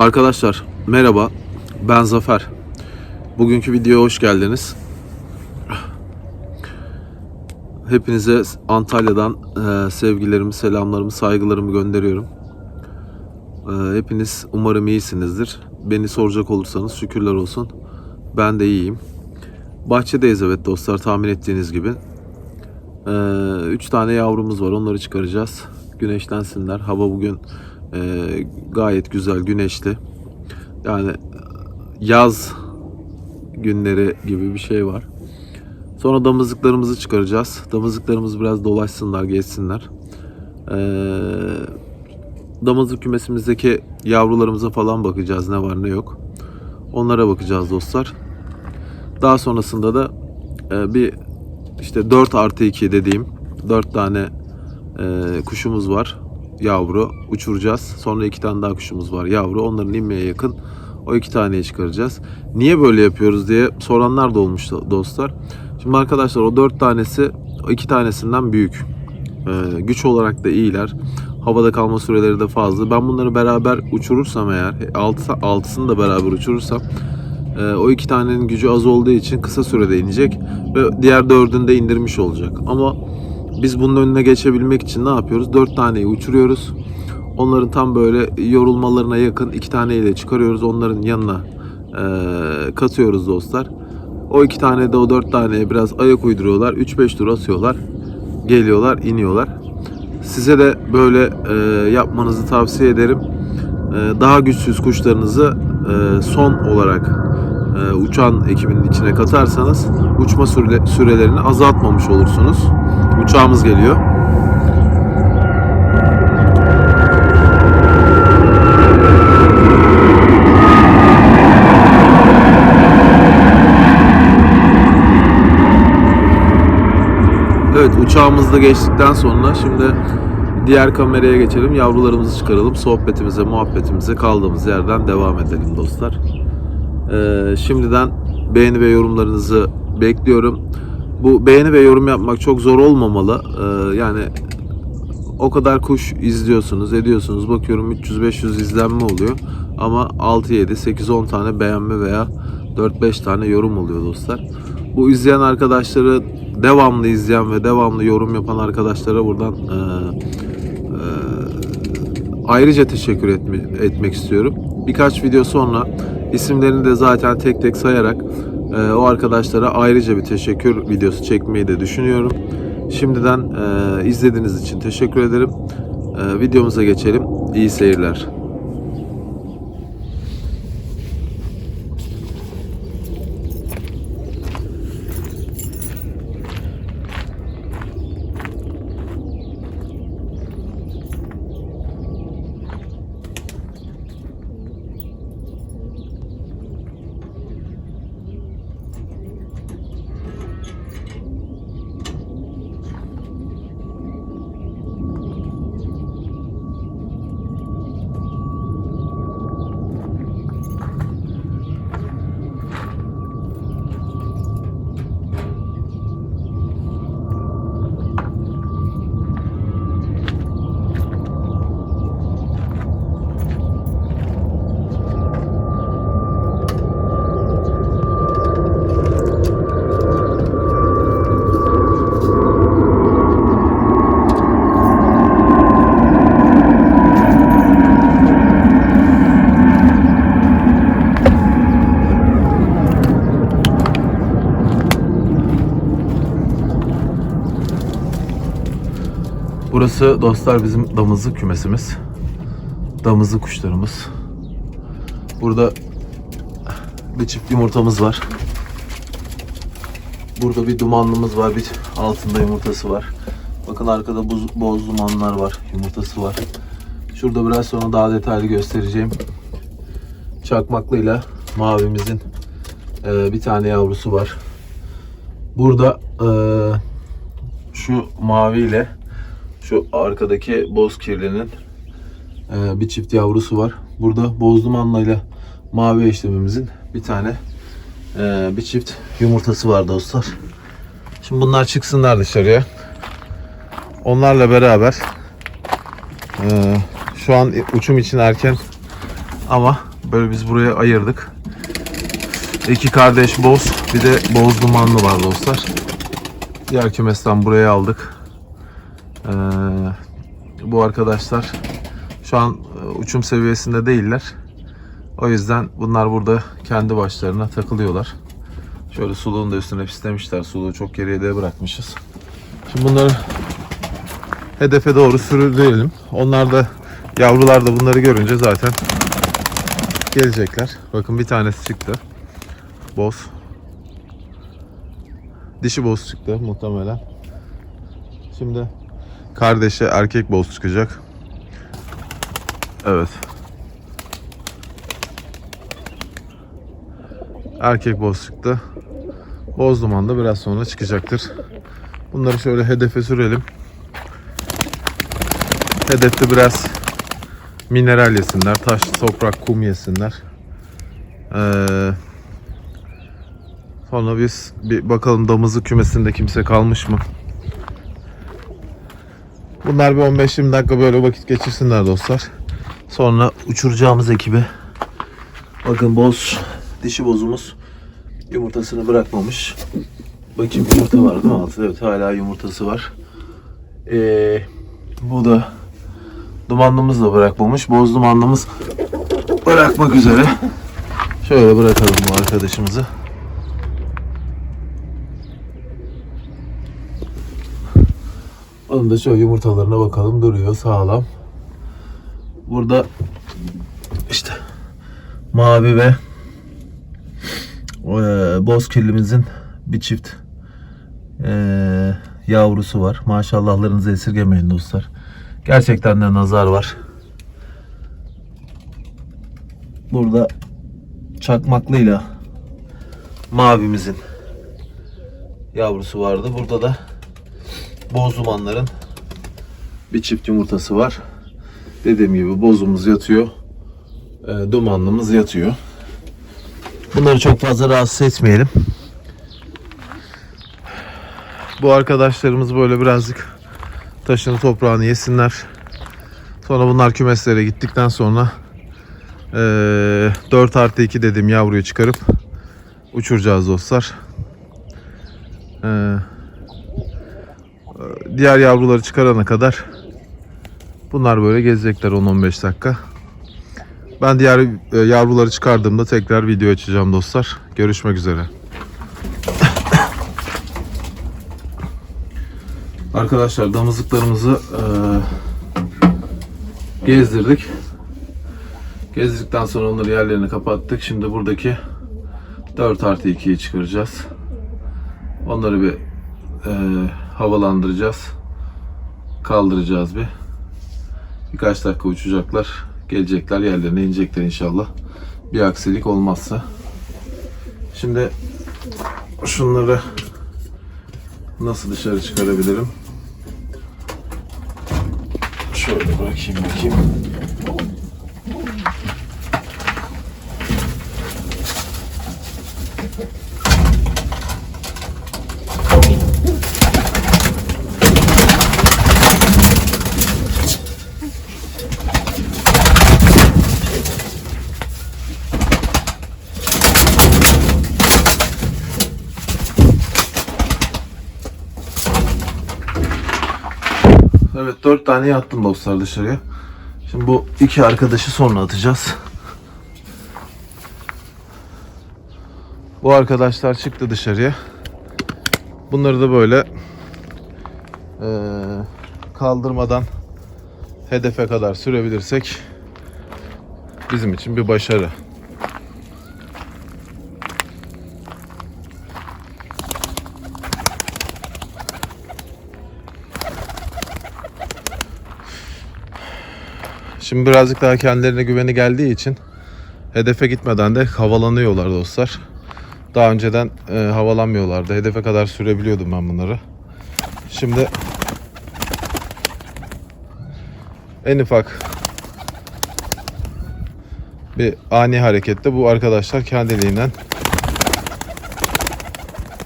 Arkadaşlar merhaba ben Zafer. Bugünkü videoya hoş geldiniz. Hepinize Antalya'dan e, sevgilerimi, selamlarımı, saygılarımı gönderiyorum. E, hepiniz umarım iyisinizdir. Beni soracak olursanız şükürler olsun. Ben de iyiyim. Bahçedeyiz evet dostlar tahmin ettiğiniz gibi. E, üç tane yavrumuz var onları çıkaracağız. Güneşlensinler. Hava bugün e, gayet güzel güneşli. Yani yaz günleri gibi bir şey var. Sonra damızlıklarımızı çıkaracağız. Damızlıklarımız biraz dolaşsınlar, gezsinler. Ee, damızlık kümesimizdeki yavrularımıza falan bakacağız ne var ne yok. Onlara bakacağız dostlar. Daha sonrasında da e, bir işte 4 artı 2 dediğim 4 tane e, kuşumuz var. Yavru uçuracağız. Sonra iki tane daha kuşumuz var yavru. Onların inmeye yakın o iki taneyi çıkaracağız. Niye böyle yapıyoruz diye soranlar da olmuş dostlar. Şimdi arkadaşlar o dört tanesi o iki tanesinden büyük. Ee, güç olarak da iyiler. Havada kalma süreleri de fazla. Ben bunları beraber uçurursam eğer, altı, altısını da beraber uçurursam e, o iki tanenin gücü az olduğu için kısa sürede inecek ve diğer dördünü de indirmiş olacak. Ama biz bunun önüne geçebilmek için ne yapıyoruz? Dört taneyi uçuruyoruz. Onların tam böyle yorulmalarına yakın iki taneyi de çıkarıyoruz. Onların yanına e, katıyoruz dostlar. O iki tane de o dört taneye biraz ayak uyduruyorlar. 3-5 tur atıyorlar. Geliyorlar, iniyorlar. Size de böyle e, yapmanızı tavsiye ederim. E, daha güçsüz kuşlarınızı e, son olarak uçan ekibinin içine katarsanız uçma süre, sürelerini azaltmamış olursunuz. Uçağımız geliyor. Evet uçağımız da geçtikten sonra şimdi diğer kameraya geçelim. Yavrularımızı çıkaralım. Sohbetimize, muhabbetimize kaldığımız yerden devam edelim dostlar. Ee, şimdiden beğeni ve yorumlarınızı bekliyorum. Bu beğeni ve yorum yapmak çok zor olmamalı. Ee, yani o kadar kuş izliyorsunuz, ediyorsunuz. Bakıyorum 300-500 izlenme oluyor. Ama 6-7, 8-10 tane beğenme veya 4-5 tane yorum oluyor dostlar. Bu izleyen arkadaşları devamlı izleyen ve devamlı yorum yapan arkadaşlara buradan e, e, ayrıca teşekkür etme, etmek istiyorum. Birkaç video sonra isimlerini de zaten tek tek sayarak e, o arkadaşlara ayrıca bir teşekkür videosu çekmeyi de düşünüyorum. Şimdiden e, izlediğiniz için teşekkür ederim. E, videomuza geçelim. İyi seyirler. Burası dostlar bizim damızlık kümesimiz. Damızlık kuşlarımız. Burada bir çift yumurtamız var. Burada bir dumanlımız var. Bir altında yumurtası var. Bakın arkada buz, boz dumanlar var. Yumurtası var. Şurada biraz sonra daha detaylı göstereceğim. Çakmaklıyla mavimizin e, bir tane yavrusu var. Burada e, şu maviyle şu arkadaki boz kirlinin e, bir çift yavrusu var. Burada bozdumanla ile mavi eşlemimizin bir tane e, bir çift yumurtası var dostlar. Şimdi bunlar çıksınlar dışarıya. Onlarla beraber e, şu an uçum için erken ama Böyle biz buraya ayırdık. İki kardeş boz, bir de boz dumanlı var dostlar. Diğer kümesten buraya aldık. Ee, bu arkadaşlar şu an e, uçum seviyesinde değiller. O yüzden bunlar burada kendi başlarına takılıyorlar. Şöyle suluğun da üstüne pislemişler. Suluğu çok geriye de bırakmışız. Şimdi bunları hedefe doğru sürüleyelim. Onlar da yavrular da bunları görünce zaten gelecekler. Bakın bir tanesi çıktı. Boz. Dişi boz çıktı muhtemelen. Şimdi kardeşe erkek boz çıkacak. Evet. Erkek boz çıktı. Boz duman da biraz sonra çıkacaktır. Bunları şöyle hedefe sürelim. Hedefte biraz mineral yesinler, taş, toprak, kum yesinler. Ee, sonra biz bir bakalım damızlık kümesinde kimse kalmış mı? Bunlar bir 15-20 dakika böyle vakit geçirsinler dostlar. Sonra uçuracağımız ekibe bakın boz, dişi bozumuz yumurtasını bırakmamış. Bakayım yumurta var değil mi altında? Evet hala yumurtası var. Ee, bu da dumanlımız da bırakmamış. Boz dumanlımız bırakmak üzere. Şöyle bırakalım bu arkadaşımızı. Onun da şöyle yumurtalarına bakalım. Duruyor sağlam. Burada işte mavi ve e, boz kirlimizin bir çift e, yavrusu var. Maşallahlarınızı esirgemeyin dostlar. Gerçekten de nazar var. Burada çakmaklıyla mavimizin yavrusu vardı. Burada da boz dumanların bir çift yumurtası var. Dediğim gibi bozumuz yatıyor. E, dumanlımız yatıyor. Bunları çok fazla rahatsız etmeyelim. Bu arkadaşlarımız böyle birazcık taşını toprağını yesinler. Sonra bunlar kümeslere gittikten sonra eee 4 artı 2 dediğim yavruyu çıkarıp uçuracağız dostlar. Eee, diğer yavruları çıkarana kadar bunlar böyle gezecekler 10-15 dakika. Ben diğer e, yavruları çıkardığımda tekrar video açacağım dostlar. Görüşmek üzere. Arkadaşlar damızlıklarımızı e, gezdirdik. Gezdikten sonra onları yerlerini kapattık. Şimdi buradaki 4 artı 2'yi çıkaracağız. Onları bir e, havalandıracağız. Kaldıracağız bir. Birkaç dakika uçacaklar. Gelecekler yerlerine inecekler inşallah. Bir aksilik olmazsa. Şimdi şunları nasıl dışarı çıkarabilirim? Şöyle bırakayım bakayım. Evet dört tane attım dostlar dışarıya. Şimdi bu iki arkadaşı sonra atacağız. Bu arkadaşlar çıktı dışarıya. Bunları da böyle eee, kaldırmadan hedefe kadar sürebilirsek bizim için bir başarı. Şimdi birazcık daha kendilerine güveni geldiği için hedefe gitmeden de havalanıyorlar dostlar. Daha önceden e, havalanmıyorlardı. Hedefe kadar sürebiliyordum ben bunları. Şimdi en ufak bir ani harekette bu arkadaşlar kendiliğinden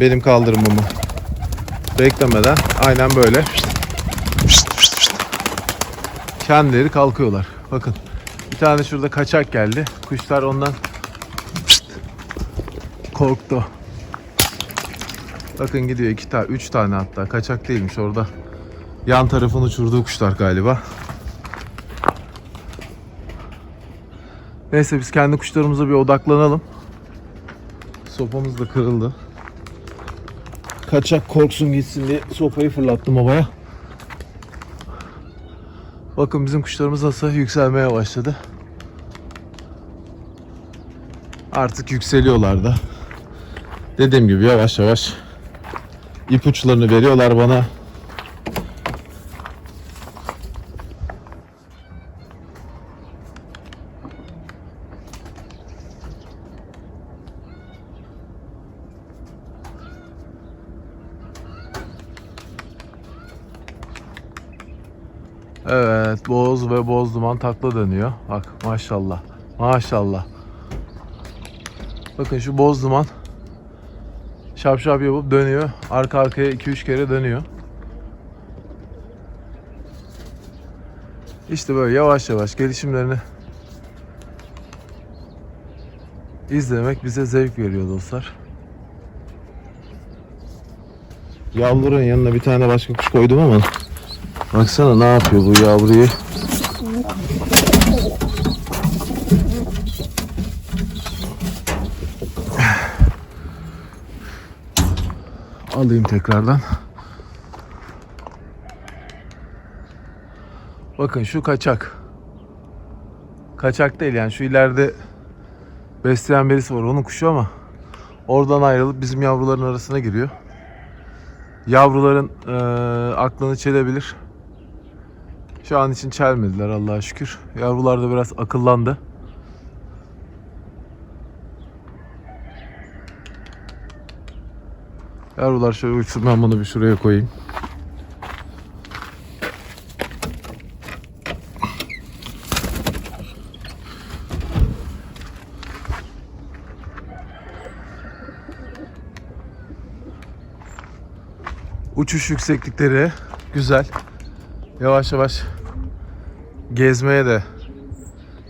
benim kaldırmamı beklemeden aynen böyle kendileri kalkıyorlar. Bakın Bir tane şurada kaçak geldi. Kuşlar ondan korktu. Bakın gidiyor iki tane, üç tane hatta. Kaçak değilmiş orada. Yan tarafını uçurduğu kuşlar galiba. Neyse biz kendi kuşlarımıza bir odaklanalım. Sopamız da kırıldı. Kaçak korksun gitsin diye sopayı fırlattım havaya. Bakın bizim kuşlarımız nasıl yükselmeye başladı. Artık yükseliyorlar da. Dediğim gibi yavaş yavaş ipuçlarını veriyorlar bana. Evet, boz ve boz duman takla dönüyor. Bak maşallah. Maşallah. Bakın şu boz duman şap şap yapıp dönüyor. Arka arkaya 2-3 kere dönüyor. İşte böyle yavaş yavaş gelişimlerini izlemek bize zevk veriyor dostlar. Yavruların yanına bir tane başka kuş koydum ama Baksana ne yapıyor bu yavruyu. Alayım tekrardan. Bakın şu kaçak. Kaçak değil yani şu ileride besleyen birisi var onun kuşu ama oradan ayrılıp bizim yavruların arasına giriyor. Yavruların eee, aklını çelebilir. Şu an için çelmediler Allah'a şükür. Yavrular da biraz akıllandı. Yavrular şöyle uçsun ben bunu bir şuraya koyayım. Uçuş yükseklikleri güzel. Yavaş yavaş gezmeye de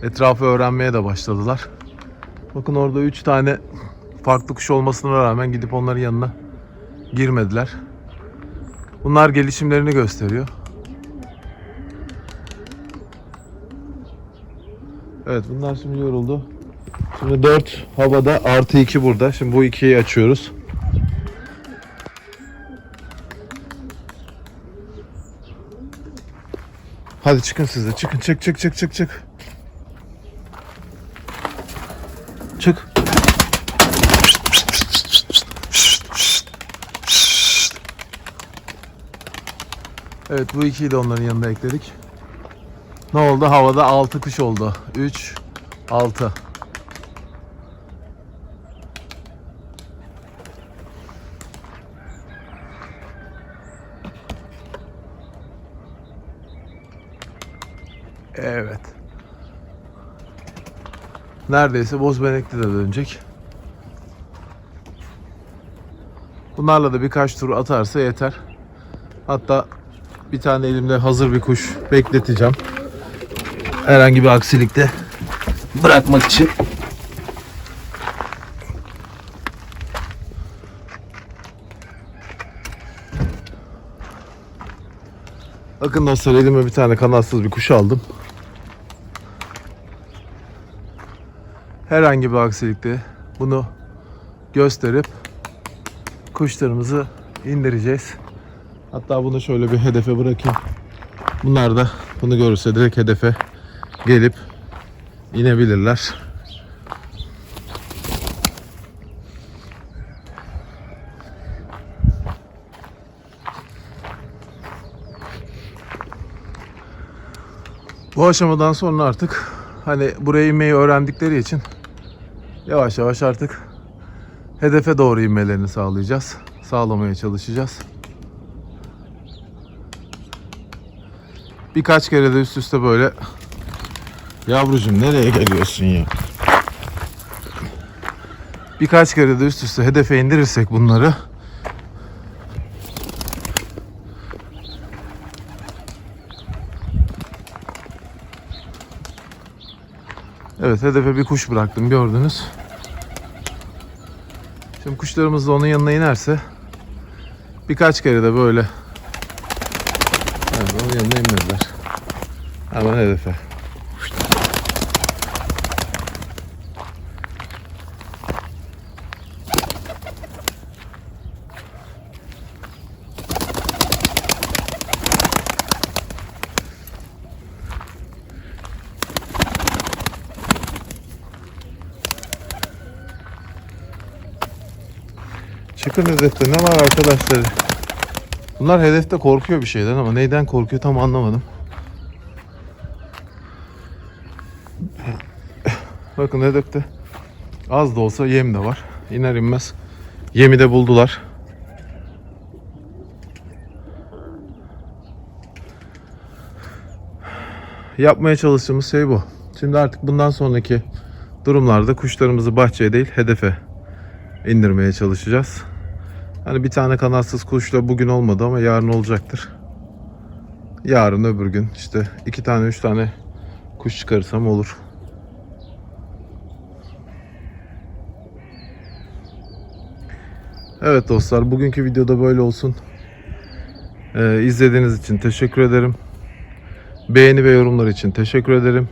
etrafı öğrenmeye de başladılar. Bakın orada 3 tane farklı kuş olmasına rağmen gidip onların yanına girmediler. Bunlar gelişimlerini gösteriyor. Evet bunlar şimdi yoruldu. Şimdi 4 havada artı 2 burada. Şimdi bu 2'yi açıyoruz. Hadi çıkın siz de. Çıkın çık çık çık çık çık. Çık. Evet bu ikiyi de onların yanına ekledik. Ne oldu? Havada 6 kuş oldu. 3 6. Evet. Neredeyse Bozbenekli de dönecek. Bunlarla da birkaç tur atarsa yeter. Hatta bir tane elimde hazır bir kuş bekleteceğim. Herhangi bir aksilikte bırakmak için. Bakın dostlar elime bir tane kanatsız bir kuş aldım. Herhangi bir aksilikte bunu gösterip kuşlarımızı indireceğiz. Hatta bunu şöyle bir hedefe bırakayım. Bunlar da bunu görürse direkt hedefe gelip inebilirler. Bu aşamadan sonra artık hani buraya inmeyi öğrendikleri için yavaş yavaş artık hedefe doğru inmelerini sağlayacağız. Sağlamaya çalışacağız. Birkaç kere de üst üste böyle Yavrucuğum nereye geliyorsun ya? Birkaç kere de üst üste hedefe indirirsek bunları Evet hedefe bir kuş bıraktım gördünüz. Şimdi kuşlarımız da onun yanına inerse birkaç kere de böyle evet, onun yanına inmediler. Hemen hedefe. Çıkın hedefte ne var arkadaşlar? Bunlar hedefte korkuyor bir şeyden ama neyden korkuyor tam anlamadım. Bakın hedefte az da olsa yem de var. İner inmez yemi de buldular. Yapmaya çalıştığımız şey bu. Şimdi artık bundan sonraki durumlarda kuşlarımızı bahçeye değil hedefe indirmeye çalışacağız. Hani bir tane kanatsız kuşla bugün olmadı ama yarın olacaktır. Yarın öbür gün işte iki tane üç tane kuş çıkarırsam olur. Evet dostlar bugünkü videoda böyle olsun. Ee, izlediğiniz için teşekkür ederim. Beğeni ve yorumlar için teşekkür ederim.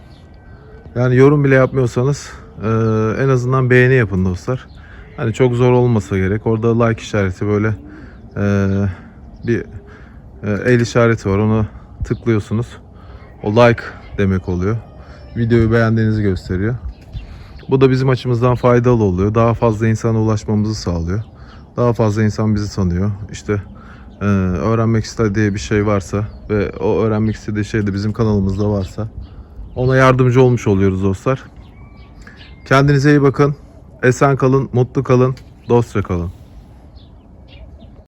Yani yorum bile yapmıyorsanız e, en azından beğeni yapın dostlar. Hani çok zor olmasa gerek. Orada like işareti böyle e, bir e, el işareti var. Ona tıklıyorsunuz. O like demek oluyor. Videoyu beğendiğinizi gösteriyor. Bu da bizim açımızdan faydalı oluyor. Daha fazla insana ulaşmamızı sağlıyor. Daha fazla insan bizi tanıyor. İşte e, öğrenmek istediği bir şey varsa ve o öğrenmek istediği şey de bizim kanalımızda varsa ona yardımcı olmuş oluyoruz dostlar. Kendinize iyi bakın. Esen kalın, mutlu kalın, dostça kalın.